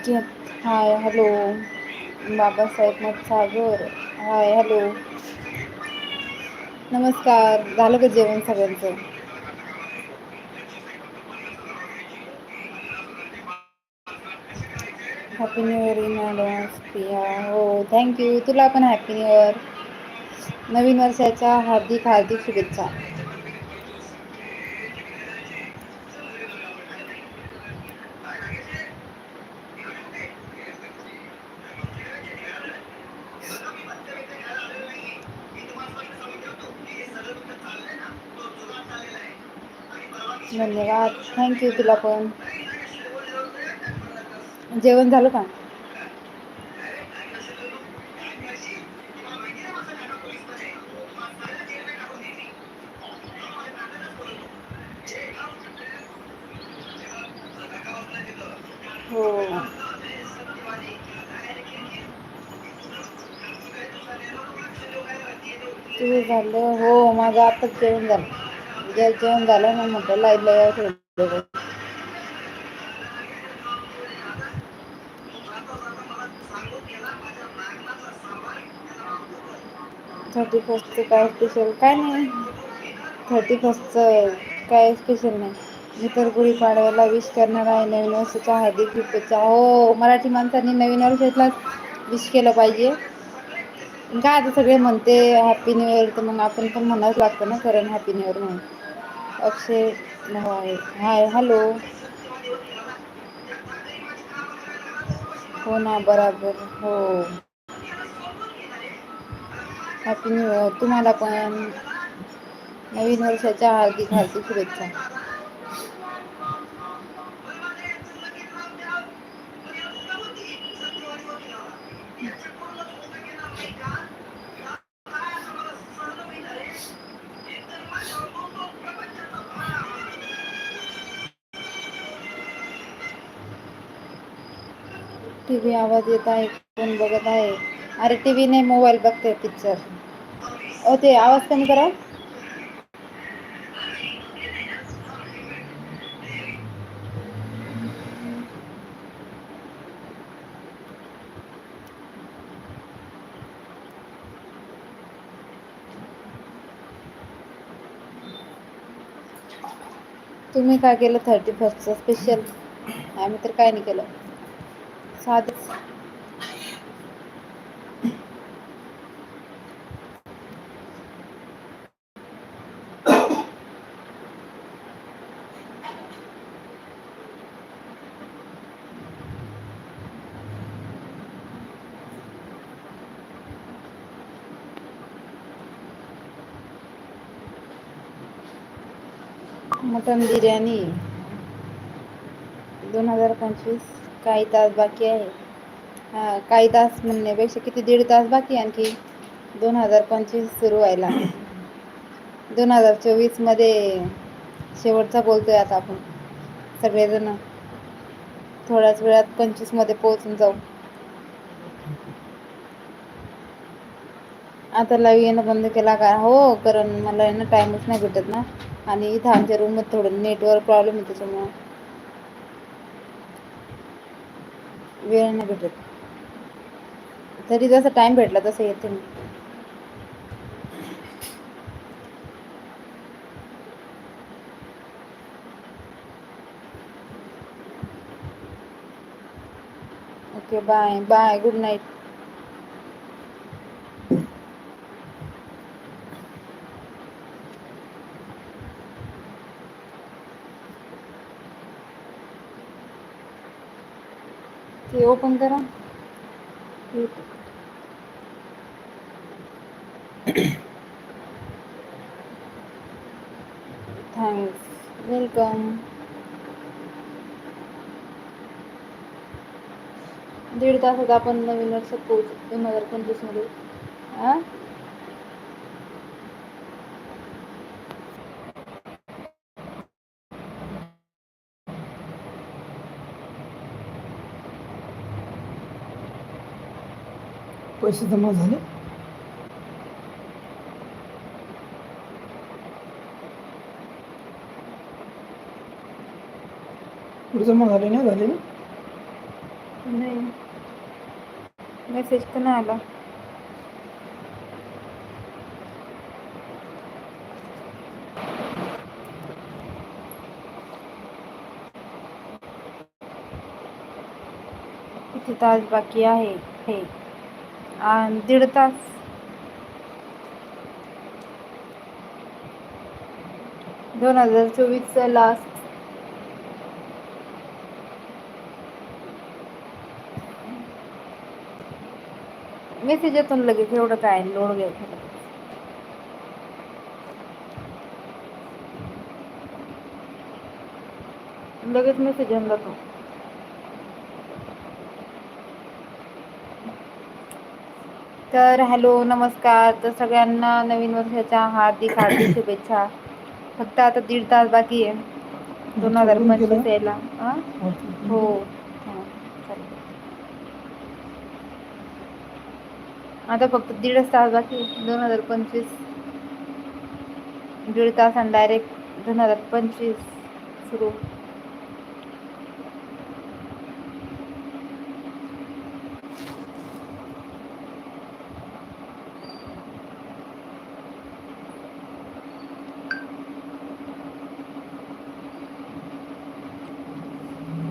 Aniket hi hello. Babasaheb Sagar hi hello. नमस्कार. झालं का जेवण सगळ्यांचं? Happy new year in advance Priya हो थँक्यू तुला पण हॅपी न्यू इयर नवीन वर्षाच्या हार्दिक हार्दिक शुभेच्छा. धन्यवाद. थँक्यू तुला पण जेवण झालं का? हो. तुझ झालं. हो, माझं आताच जेवण झालं. ज जेवण झालं मग म्हटलं लाईटला यावं थोडं थर्टी फर्स्टचं काय स्पेशल काय नाही. थर्टी फर्स्टचं काय स्पेशल नाही. मी तर गुढी पाडव्याला विश करणार आहे नवीन वर्षाच्या हार्दिक शुभेच्छा. हो मराठी माणसांनी नवीन वर्षातला विश केलं पाहिजे. काय आता सगळे म्हणते हॅपी न्यू इयर तर मग आपण पण म्हणावच लागतं ना खरं हॅपी न्यू इयर म्हणून. Akshay hi hi hello. हो ना बराबर हो. हॅपी न्यू तुम्हाला पण. नवीन वर्षाच्या हार्दिक हार्दिक शुभेच्छा. टी व्ही आवाज येत आहे कोण बघत आहे? अरे टी व्ही नाही मोबाईल बघते पिक्चर ओ ते आवाज कमी करा. तुम्ही काय केलं थर्टी फर्स्टचं स्पेशल आम्ही तर काय नाही केलं. साधच मटन बिर्याणी दोन हजार पंचवीस काही तास बाकी आहे. हा काही तास म्हणण्यापेक्षा किती दीड तास बाकी आणखी? दोन हजार पंचवीस सुरू व्हायला. दोन हजार चोवीसमध्ये शेवटचा बोलतोय आता आपण सगळेजण. थोड्याच वेळात पंचवीसमध्ये पोहोचून जाऊ. आता लाईव्ह येणं बंद केला का? हो कारण मला ना टाइमच नाही भेटत ना. आणि इथं आमच्या रूममध्ये थोडं नेटवर्क प्रॉब्लेम आहे त्याच्यामुळं. वेळ नाही भेटत. तरी जसा टाइम भेटला तस येते मी. Okay bye bye good night ते ओपन करा. थँक्स वेलकम दीड तासात आपण नवीन वर्षात पोहोचू दोन हजार पंचवीसमध्ये पैसे जमा झाले कुठे जमा झाले नाही झाले ना नाही मेसेज तर नाही आला किती तास बाकी आहे हे आणि दीड तास. दोन हजार चोवीसचा लास्ट मेसेज येतो ना लगेच एवढं काय लोड घ्यायचं लगेच मेसेज येऊन जातो. तर हॅलो नमस्कार. तर सगळ्यांना नवीन वर्षाच्या हार्दिक हार्दिक शुभेच्छा. फक्त आता दीड तास बाकी आहे. दोन हजार? पंचवीस यायला. हो? हां आता फक्त दीडच तास बाकी. दोन हजार पंचवीस. दीड तास आणि डायरेक्ट दोन हजार पंचवीस सुरू.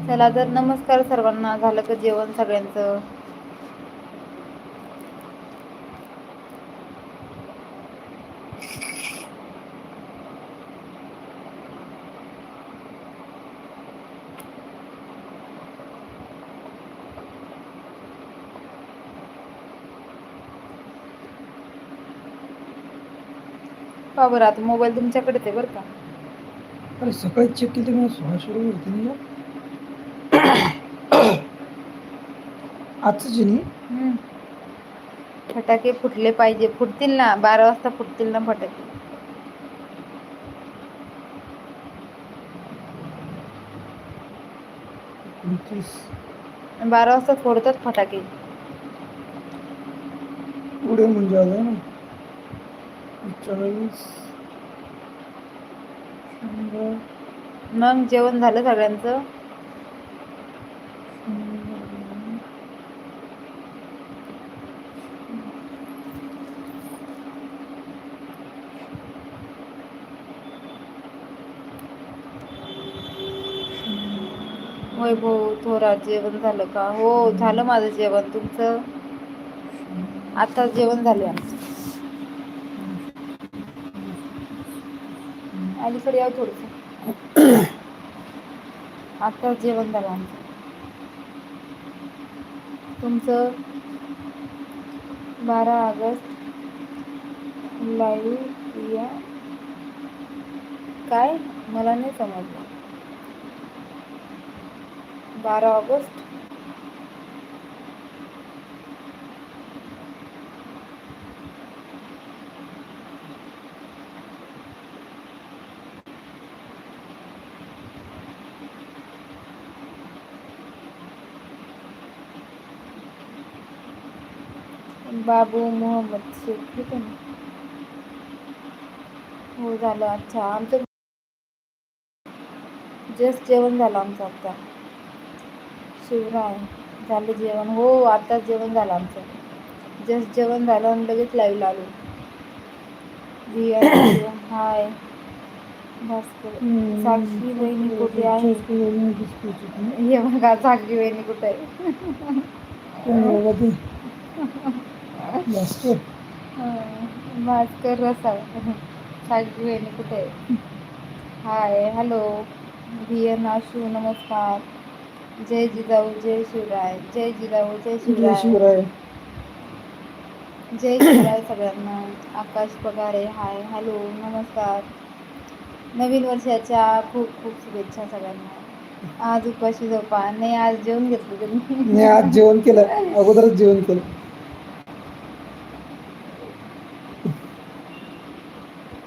चला तर नमस्कार सर्वांना झालं का जेवण सगळ्यांचं. का बरं आता मोबाईल तुमच्याकडेच आहे बरं का? अरे सकाळी चेक केली मला सोळाशे रुपये होते ना. आजच. फटाके फुटले पाहिजे. फुटतील ना. बारा वाजता फुटतील ना फटाके. बारा वाजता फोडतात फटाके. पुढे म्हणजे आलं ना. चाळीस मग जेवण झालं सगळ्यांचं? वैभव थोरात जेवण झालं का? हो झालं माझं जेवण. तुमचं? आता जेवण झाले आमचं. अलीकडे याव थोडस. आता जेवण झालं आमचं. तुमचं? बारा ऑगस्ट. लाईव्ह या काय? मला नाही समजलं. बारा ऑगस्ट बाबू मोहम्मद शेख ठीक ना हो झालं अच्छा आमचं जस्ट जेवण झालं आमचं आता. शिवराय झालं जेवण. हो आताच जेवण झालं आमचं. जस्ट जेवण झालं आणि लगेच लाईव्ह आलो हाय. भास्कर साक्षी वहिनी कुठे आहे? हे बघा साक्षी वहिनी कुठे आहे? भास्कर रसाळ. साक्षी वहिनी कुठे आहे? Hi hello. भियन आशू नमस्कार. जय जिजाऊ जय शिवराय जय जिजाऊ जय जय शिवराय. शिवराय जय शिवराय सगळ्यांना. आकाश पगारे हाय हॅलो नमस्कार. नवीन वर्षाच्या खूप खूप शुभेच्छा सगळ्यांना. आज उपाशी झोपा. नाही आज जेवण घेतलं मी तुम्ही आज जेवण केलं. अगोदरच जेवण केलं.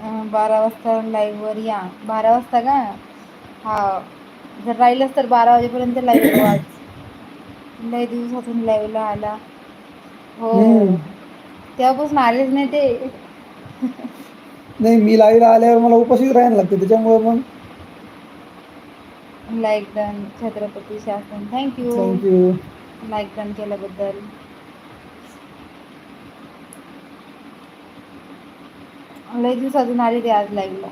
अं, बारा वाजता लाईव्हवर या. बारा वाजता का? हा. जर राहिलंच तर बारा वाजेपर्यंत लाईव्ह आज. लय दिवसातून लाईव्हला आला. हो. तेव्हापासून आलेच नाही ते. नाही मी लाईव्ह आल्यावर मला उपाशीच राहायला लागते. त्याच्यामुळे मग लाईक डन छत्रपती शासन. थँक्यू थँक्यू लाईक डन केल्याबद्दल. लई दिवसातून आली ती आज लाईव्हला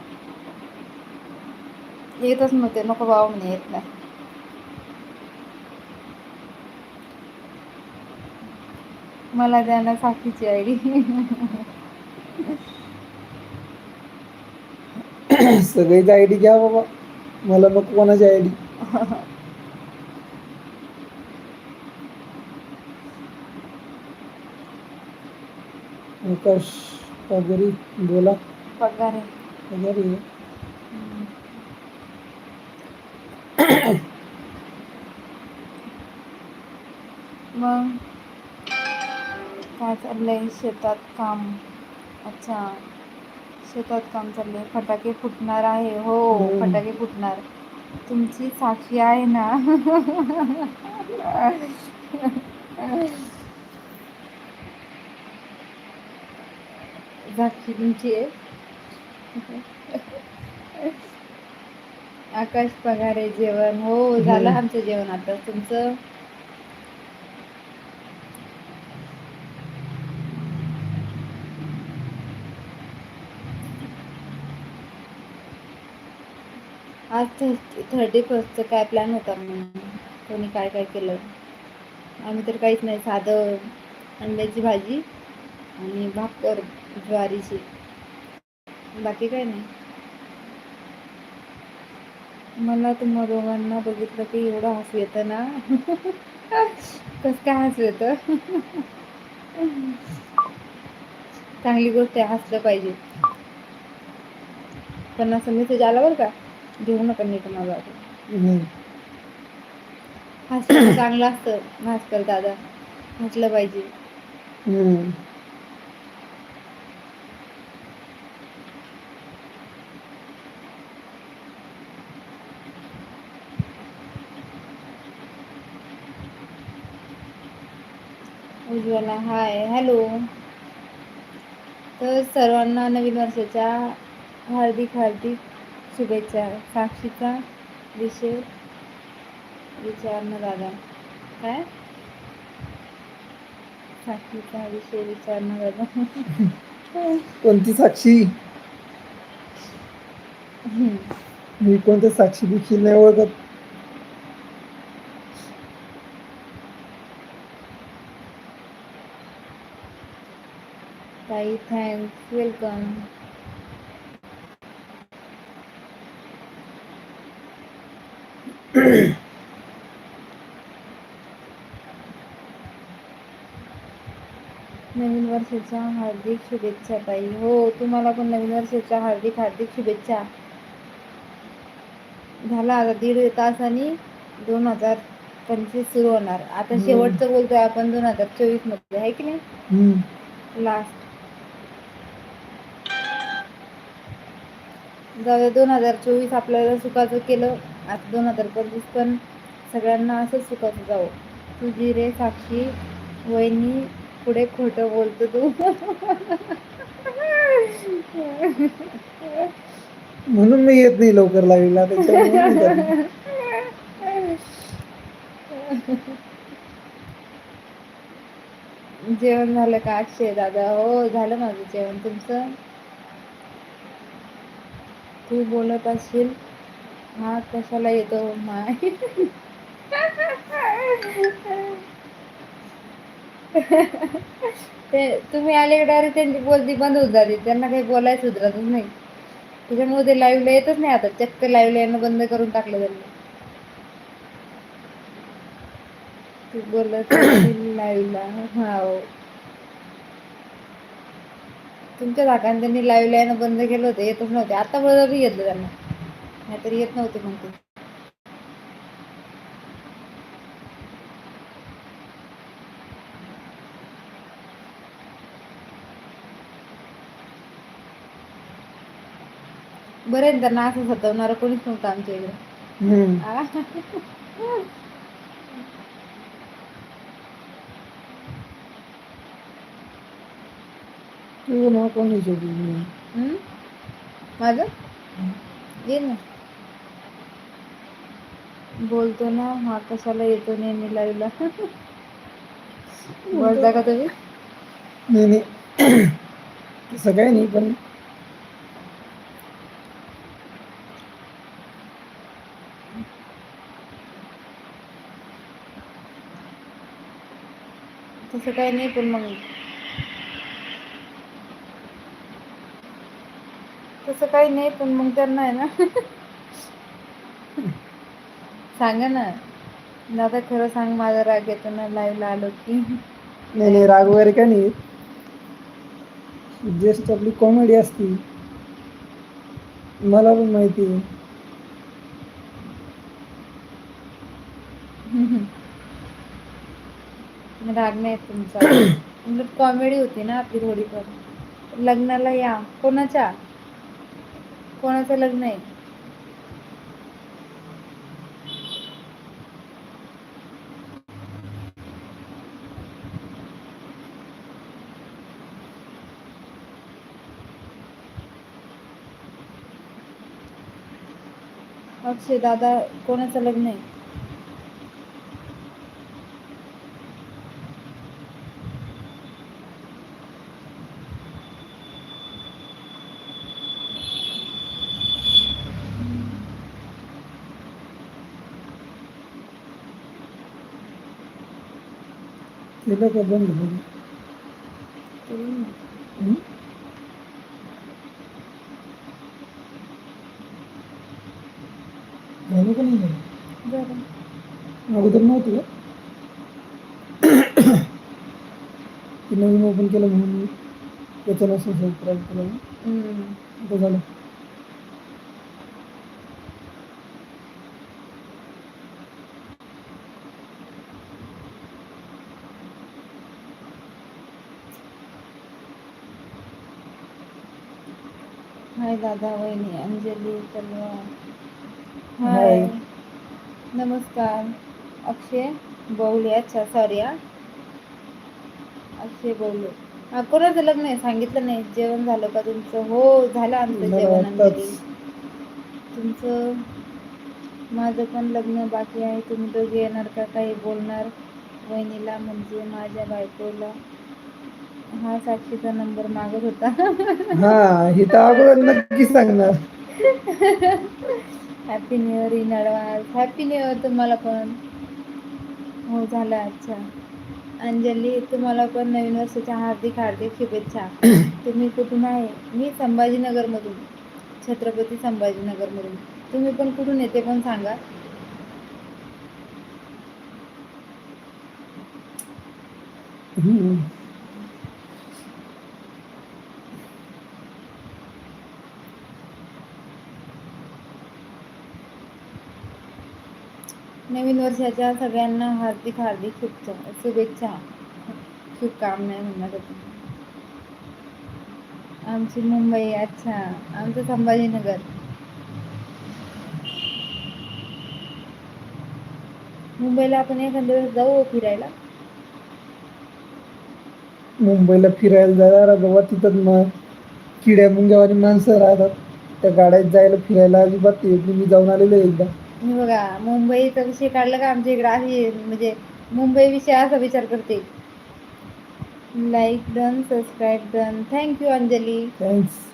येतच नव्हते नको बाबा म्हणे येत नाही. मला द्या ना साक्षीची आयडी सगळ्याची आयडी घ्या बाबा. मला नको कोणाची आयडी? आकाश पगरी बोला. पगार. पगारी मग काय चाललंय? शेतात काम. अच्छा. शेतात काम चाललंय. फटाके फुटणार आहे. हो हम्म. फटाके फुटणार. तुमची साक्षी आहे ना? साक्षी तुमची आहे? आकाश पगारे जेवण. हो झालं. आमचं जेवण आता. तुमचं? आज थर्टी फर्स्टचं काय प्लॅन होता म्हणून कोणी काय काय केलं? आम्ही तर काहीच नाही. साधं अंड्याची भाजी आणि भाकर ज्वारीची. बाकी काय नाही. मला तुम्हा दोघांना बघितलं की एवढं हसू येतं ना? कसं काय हसू येतं? चांगली गोष्ट आहे हसलं पाहिजे. पण असं मेसेज आला बरं का? घेऊ नका नीट माझा चांगलं असतं भास्कर दादा. हसलं पाहिजे. हम्म. उज्ज्वला हाय हॅलो तर सर्वांना नवीन वर्षाच्या हार्दिक हार्दिक शुभेच्छा. साक्षीचा विषय विचारणं दादा काय? साक्षीचा विषय विचारणं दादा कोणती साक्षी. मी कोणत्या साक्षी बिक्षी नाही ओळखत. ताई थँक्स वेलकम नवीन वर्षाच्या हार्दिक शुभेच्छा ताई. हो तुम्हाला पण नवीन वर्षाच्या हार्दिक हार्दिक शुभेच्छा. झाला आता दीड तासांनी दोन हजार पंचवीस सुरू होणार. आता. शेवटचं बोलतोय आपण दोन हजार चोवीसमध्ये आहे की नाही. लास्ट जाऊ दोन हजार चोवीस आपल्याला सुखाचं केलं. आता दोन हजार पंचवीस पण सगळ्यांना असंच सुखाचं जावं तुझी रे साक्षी वहिनी पुढे खोटं बोलतो तू. म्हणून मी येत नाही लवकर नाही. जेवण झालं का अक्षय दादा? हो झालं माझं जेवण. तुमचं? तू बोलत असशील. हा कशाला येतो माय? ते तुम्ही आले डायरेक्ट त्यांची बोलती बंद होत जाते. त्यांना काही बोलायचं सुधरतच नाही. त्याच्यामुळे ते लाईव्हला येतच नाही आता. चक्क लाईव्हला येणं बंद करून टाकलं त्यांनी. तू बोलत लाईव्हला हा हो. तुमच्या काकांनी त्यांनी लाईव्हला येणं बंद केलं होतं. येतच नव्हते. आता बरोबर घेतलं त्यांना. नाहीतर येत नव्हते म्हणते बरं आहे ना त्यांना असं सतवणारं कोणीच नव्हतं आमच्या इकडे? तुझं नाव कोण विचारते हम्म? माझं? ये ना. बोलतो ना हा कशाला येतो नेहमी लाईव्हला बोलता का तुम्ही? नाही नाही. तसं काही नाही पण तसं काही नाही पण मग तसं काही नाही पण मग त्यांना आहे ना. सांगा ना. दादा खरं सांग माझा राग येतो ना लाईव्हला आलो की. नाही नाही राग वगैरे काही नाही जस्ट आपली कॉमेडी असते. मला पण माहिती आहे. राग नाही येत तुमचा. उलट कॉमेडी होती ना आपली थोडीफार. लग्नाला या. कोणाच्या? कोणाचं लग्न आहे? अक्षय दादा कोणाचं लग्न आहे केलं का बंद झालं हं? झालं का नाही झालं बरं अगोदर नव्हतं का ते नवीन ओपन केलं म्हणून त्याचं नसेल सबस्क्राईब केलं. आता झालं. हाय दादा वहिनी अंजली तलवार. हाय. नमस्कार. अक्षय बवले अच्छा सॉरी हा अक्षय बवले. हा कोणाचं लग्न आहे? सांगितलं नाही. जेवण झालं का तुमचं? हो झालं आमचं जेवण. अंजली तुमचं? माझं पण लग्न बाकी आहे. तुम्ही दोघे येणार का? काही बोलणार? वहिनीला म्हणजे माझ्या बायकोला. हा साक्षीचा नंबर मागत होता. हा हे तर अगोदर नक्की सांगणार. Happy new year in advance happy new year तुम्हाला पण. हो झालं अच्छा अंजली तुम्हाला पण नवीन वर्षाच्या हार्दिक हार्दिक शुभेच्छा. तुम्ही कुठून आहे? मी संभाजीनगरमधून छत्रपती संभाजीनगरमधून. तुम्ही पण कुठून येते पण सांगा. हम्म. नवीन वर्षाच्या सगळ्यांना हार्दिक हार्दिक शुभेच्छा शुभेच्छा. शुभकामना म्हणणार होते. आमची मुंबई अच्छा. आमचं संभाजीनगर. मुंबईला आपण एखाद्या वेळेस जाऊ हो फिरायला? मुंबईला फिरायला जाणार बाबा तिथं मग किड्या मुंग्यावानी माणसं राहतात. त्या गाड्यात जायला फिरायला अजिबात येत नाही. मी जाऊन आलेलो एकदा. मी बघा मुंबईचा विषय काढला का आमच्या इकडे अशी म्हणजे मुंबई विषय असा विचार करते. Like done subscribe done thank you Anjali. Thanks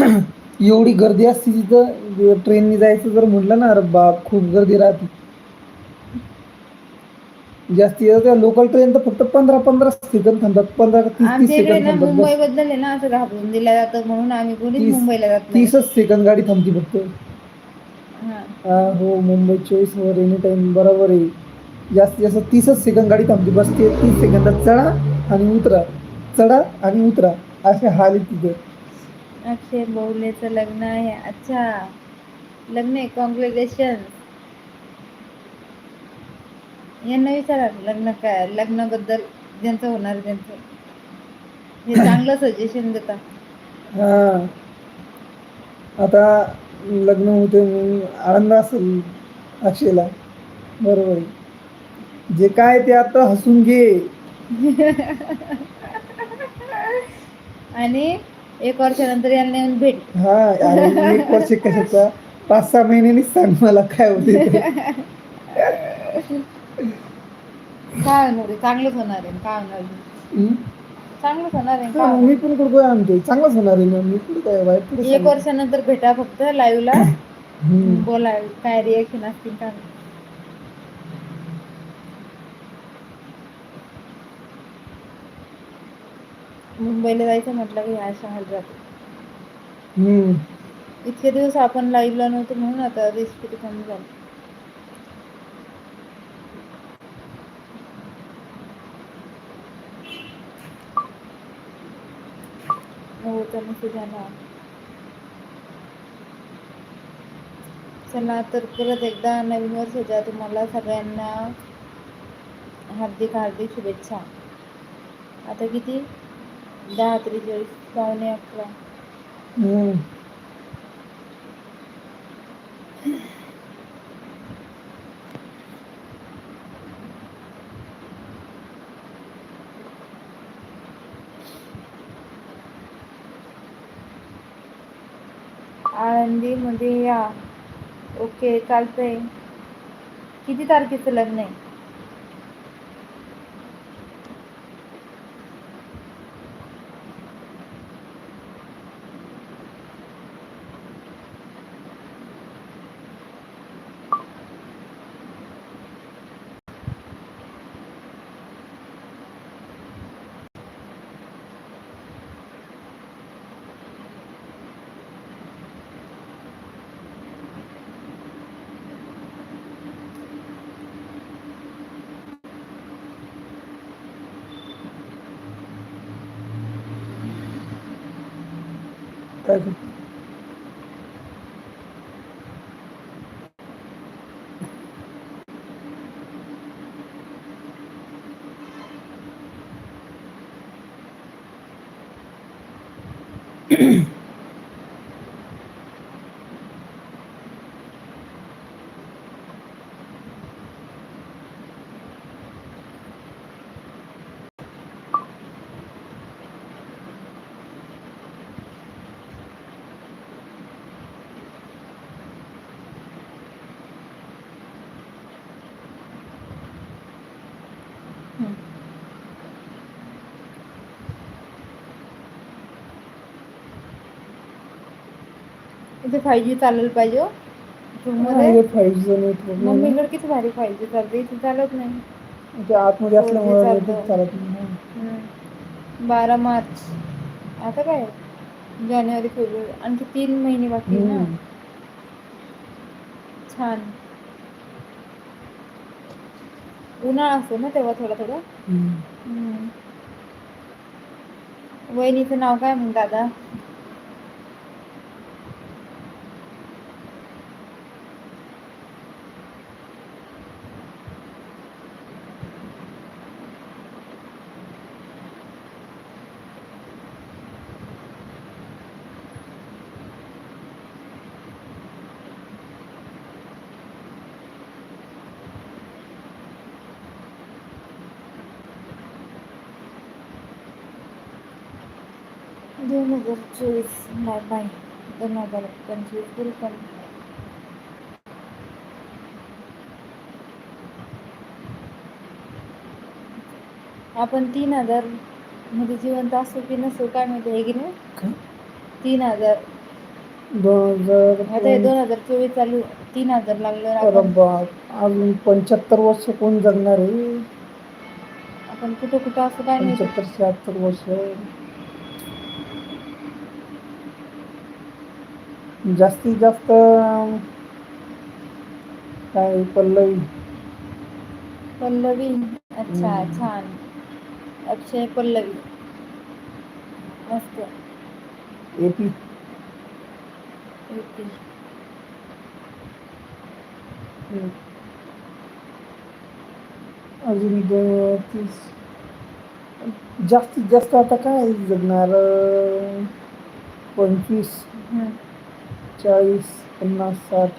एवढी गर्दी असते तिथं ट्रेनने जायचं जर म्हटलं ना अरे बाप खूप गर्दी राहते. जास्ती लोकल ट्रेन तर फक्त पंधरा पंधरा सेकंद थांबतात. पंधरा तीस तीस सेकंद मुंबई बद्दल आहे ना असं घाबरून दिलं जातं म्हणून आम्ही तीस- मुंबईला जात तीसच सेकंद गाडी थांबते फक्त. हा. मुंबई चोवीस वर एनी टाइम बरोबर आहे. जास्तीत जास्त तीसच सेकंद गाडी थांबते बस ते तीस सेकंदात चढा आणि उतरा. चढा आणि उतरा. असे हाल आहे तिथे. अक्षय बोवलेचं लग्न आहे. अच्छा. लग्न आहे. कॉंग्रॅच्युलेशन यांना विचारा लग्न काय लग्नाबद्दल ज्यांचं होणार त्यांचं. हे चांगलं सजेशन देता हा. आता लग्न होते म्हणून आनंद असेल अक्षयला. बरोबर आहे. जे काय ते आता हसून घे. आणि एक वर्षानंतर यांना येऊन भेट. हा आणि एक वर्ष कशाचा? पाच सहा महिन्यांनीच सांग मला काय होते ते. काय होणार आहे? चांगलंच होणार आहे काय होणार आहे? चांगलंच होणार आहे. हा, मी पण कुठं काय आणतोय. चांगलाच होणार आहे ना. मी कुठे काय वाईट कुठे एक वर्षानंतर भेटा फक्त लाईव्ह ला हम्म. बोला काय रिएक्शन असतील का? मुंबईला जायचं म्हटलं की ह्या अशा हाल जातो. हम्म. इतके दिवस आपण लाईव्हला नव्हतो म्हणून आता रिस्क किती कमी झाली. हो ना झाला चला तर परत एकदा नवीन वर्षाच्या तुम्हाला सगळ्यांना हार्दिक हार्दिक शुभेच्छा. आता किती? दहा त्रेचाळीस पावणे अकरा. आळंदीमध्ये या ओके चालतंय. किती तारखेचं लग्न आहे? काय ते? हम्म. इथे फाय जी चालेल पाहिजे हो. Room हा, मध्ये हे 5G चं network नाही मम्मीकडे किती भारी फाय जी चालते इथे चालत नाही. ते आतमध्ये 4G असल्यामुळे चालतं. network चालत नाही ना. हम्म. बारा मार्च आता काय जानेवारी फेब्रुवारी आणखी तीन महिने बाकी आहे ना हम्म. छान उन्हाळा असतो ना तेव्हा थोडा थोडा. हम्म. वहिनीचं नाव काय मग दादा दोन हजार चोवीस बाय बाय दोन हजार पंचवीस वेलकम आपण तीन हजारमध्ये जिवंत असो की नसो काय माहिती आहे की नाही? तीन हजार. दोन हजार आता हे दोन हजार चोवीस चालू तीन हजार लागलं अरे आपण बाप अजून पंच्याहत्तर वर्ष कोण जगणार आहे? आपण कुठं कुठं असं काय माहिती? पंच्याहत्तर शहात्तर वर्ष. जास्तीत जास्त काय पल्लवी? पल्लवी? अच्छा. छान. अक्षय पल्लवी. मस्त. एपी. ओके अजून तीस. जास्तीत जास्त आता काय जगणार? पंचवीस. चाळीस पन्नास साठ.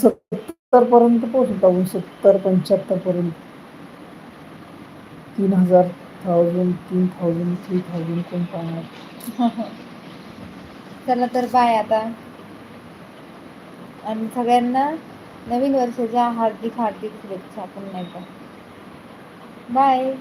सत्तर पर्यंत पोहोचू आपण सत्तर पंच्याहत्तर पर्यंत तीन हजार थाउजंड तीन थाउजंड थ्री थाउजंड कोण पाहणार? चला तर बाय आता. आणि सगळ्यांना नवीन वर्षाच्या हार्दिक हार्दिक शुभेच्छा. पुन्हा एकदा बाय